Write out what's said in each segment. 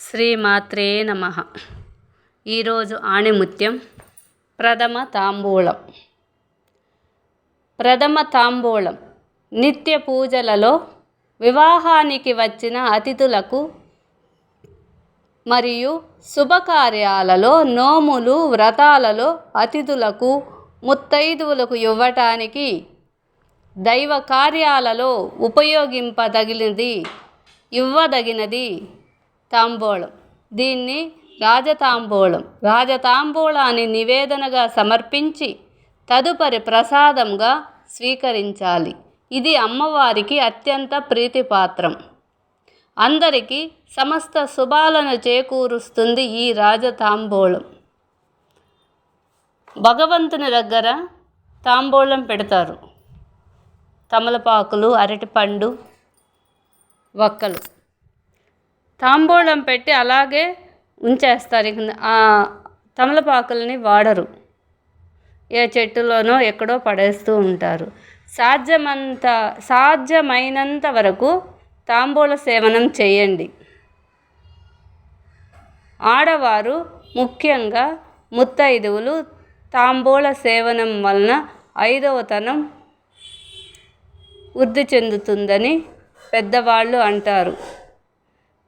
శ్రీమాత్రే నమ. ఈరోజు ఆణిముత్యం ప్రథమ తాంబూలం. ప్రథమ తాంబూలం నిత్య పూజలలో వివాహానికి వచ్చిన అతిథులకు మరియు శుభకార్యాలలో నోములు వ్రతాలలో అతిథులకు ముత్తైదువులకు ఇవ్వటానికి దైవ కార్యాలలో ఉపయోగింపదగినది ఇవ్వదగినది. తాంబూలం. దీన్ని రాజతాంబూలం. రాజతాంబూలాన్ని నివేదనగా సమర్పించి తదుపరి ప్రసాదంగా స్వీకరించాలి. ఇది అమ్మవారికి అత్యంత ప్రీతిపాత్రం. అందరికీ సమస్త శుభాలను చేకూరుస్తుంది ఈ రాజతాంబూలం. భగవంతుని దగ్గర తాంబూలం పెడతారు. తమలపాకులు అరటిపండు వక్కలు. తాంబూలం పెట్టి అలాగే ఉంచేస్తారు. ఇక ఆ తమలపాకులని వాడరు. ఏ చెట్టులోనో ఎక్కడో పడేస్తూ ఉంటారు. సాధ్యమంత సాధ్యమైనంత వరకు తాంబూల సేవనం చేయండి. ఆడవారు ముఖ్యంగా ముత్తైదువులు తాంబూల సేవనం వలన ఐదవతనం వృద్ధి చెందుతుందని పెద్దవాళ్ళు అంటారు.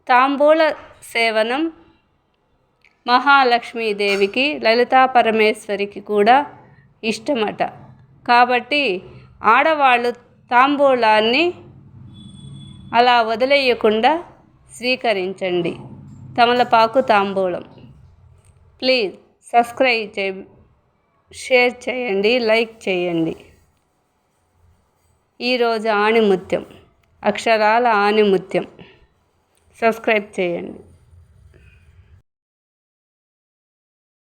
తాంబూల సేవనం మహాలక్ష్మీదేవికి లలితా పరమేశ్వరికి కూడా ఇష్టమట. కాబట్టి ఆడవాళ్ళు తాంబూలాన్ని అలా వదిలేయకుండా స్వీకరించండి. తమలపాకు తాంబూలం. ప్లీజ్ సబ్స్క్రైబ్ చే షేర్ చేయండి లైక్ చేయండి. ఈరోజు ఆణిముత్యం. అక్షరాల ఆణిముత్యం. సబ్స్క్రైబ్ చేయండి.